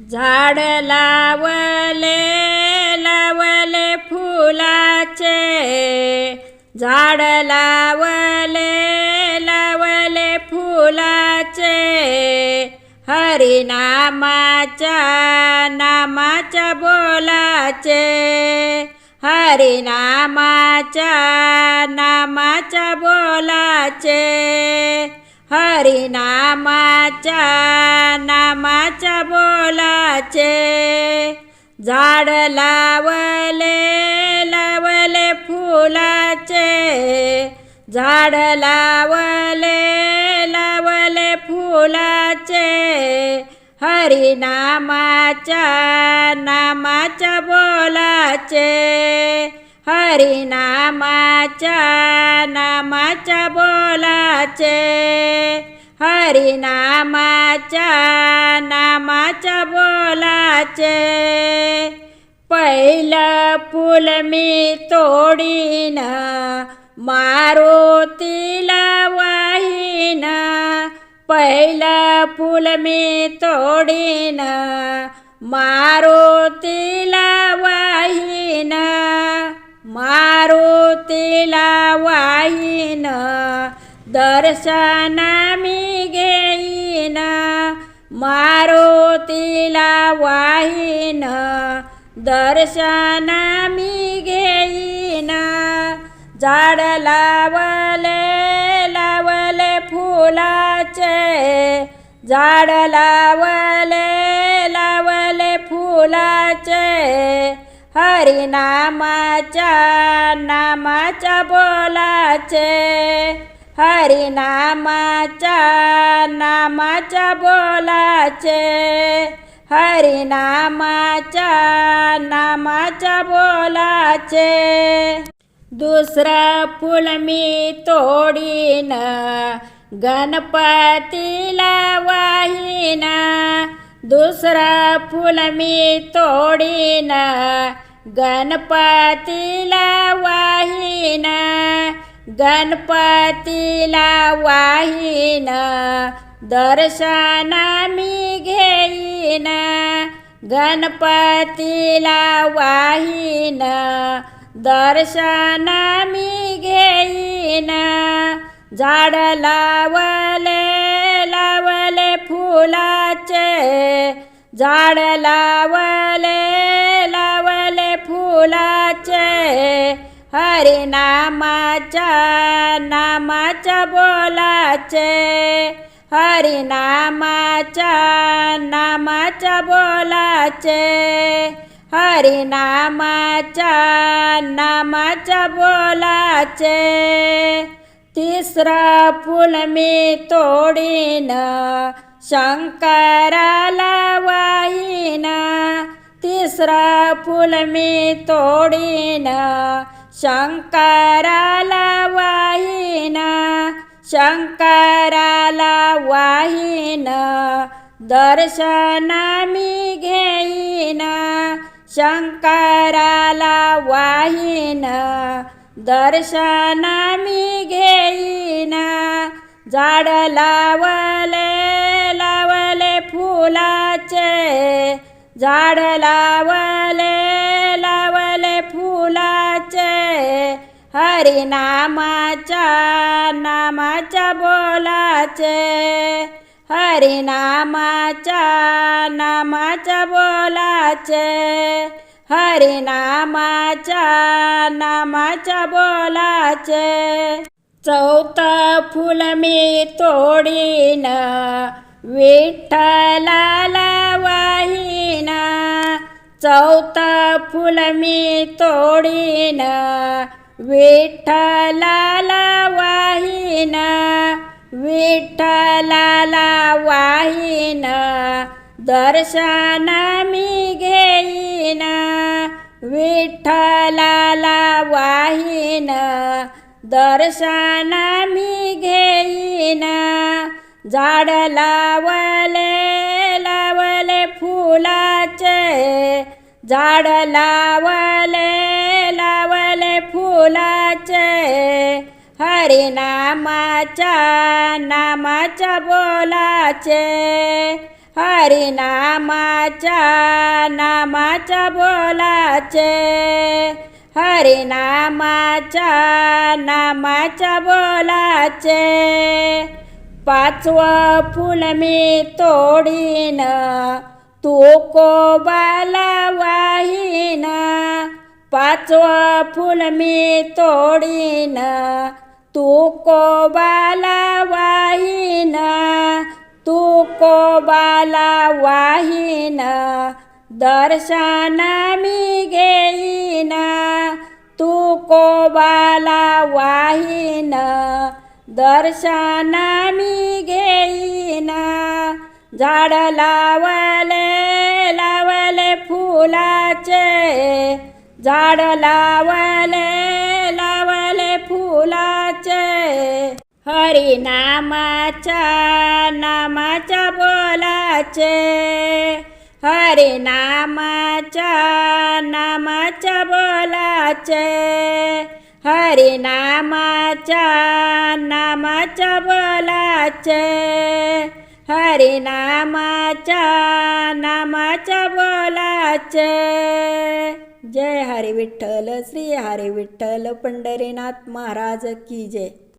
झाड लावले लावले फुलाचे. झाड लावले लावले फुलाचे. हरिनामाच्या नामाच्या बोलाचे. हरिनामाच्या नामाच्या बोलाचे. हरिनामाच्या नामाच्या बोलाचे. झाड लावले लावले फुलाचे. झाड लावले लावले फुलाचे. हरिनामाच्या नामाच्या बोलाचे. हरिनामाच्या नामाच्या बोलाचे. हरिनामाच्या नामाच्या बोलाचे. पहिलं फुल मी तोडीन मारुतीला वाहीन. पहिलं फुल मी तोडीन मारुतीला वाहीन. मारुतीला वाहीन दर्शना मी घेईन. मारुतीला वाहीन दर्शना मी घेईन. झाड लावले लावले फुलाचे. झाड लावले लावले फुलाचे. हरिनामाच्या नामाच्या बोलाचे. हरिनामाच्या नामाच्या बोलाचे. हरिनामाच्या नामाच्या बोलाचे. दुसरं फुल मी तोडीन गणपतीला वाहीन. दुसरा फुल मी तोडीन गणपतीला वाहीन गणपतीला वाहीन दर्शना मी घेईन गणपतीला वाहीन दर्शना मी घेईन. झाड लावले लावले फुलाचे झाड लावले लावले हरिनामाच्या नामाच्या बोलाचे. हरिनामाच्या नामाच्या बोलाचे. हरिनामाच्या नामाच्या बोलाचे. तिसरा फुल मी तोडीन शंकराला वाहीन. तिसरा फुल मी तोडीन शंकराला वाहिना शंकराला वाहिन दर्शन मी घेईन शंकराला वाहिन दर्शन मी घेईन झाड लावले लावले फुलाचे झाड लावले हरिनामाच्या नामाच्या बोलाचे. हरिनामाच्या नामाच्या बोलाचे. हरिनामाच्या नामाच्या बोलाचे. चौथ फुल मी तोडीन विठ्ठलाला वाहीन. चौथ फुल मी तोडीन विठ्ठलाला वाहीन विठ्ठलाला वाहीन दर्शन मी घेईन. विठ्ठलाला वाहीन दर्शन मी घेईन. झाड लावले लावले फुलाचे झाड लावले लावले फुलाचे. हरिनामाच्या नामाच्या बोलाचे. हरिनामाच्या नामाच्या बोलाचे. हरिनामाच्या नामाच्या बोलाचे. पाचवं फुल मी तोडीन. तू कोबाला वाहीन पाचवं फुल मी तोडीन. तू कोबाला वाहीन तू कोबाला वाहीन दर्शन मी घेईन. तू कोबाला वाहीन दर्शन मी घेईन. झाड लावले लावले फुलाचे झाड लावले लावले फुलाचे. हरी नामाच्या बोलाचे. हरी नामाच्या बोलाचे. हरिनामाच्या नामाच्या बोलाचे. हरिनामाच्या नामाच्या बोलाचे. जय हरी विठ्ठल श्री हरी विठ्ठल पंढरीनाथ महाराज की जय.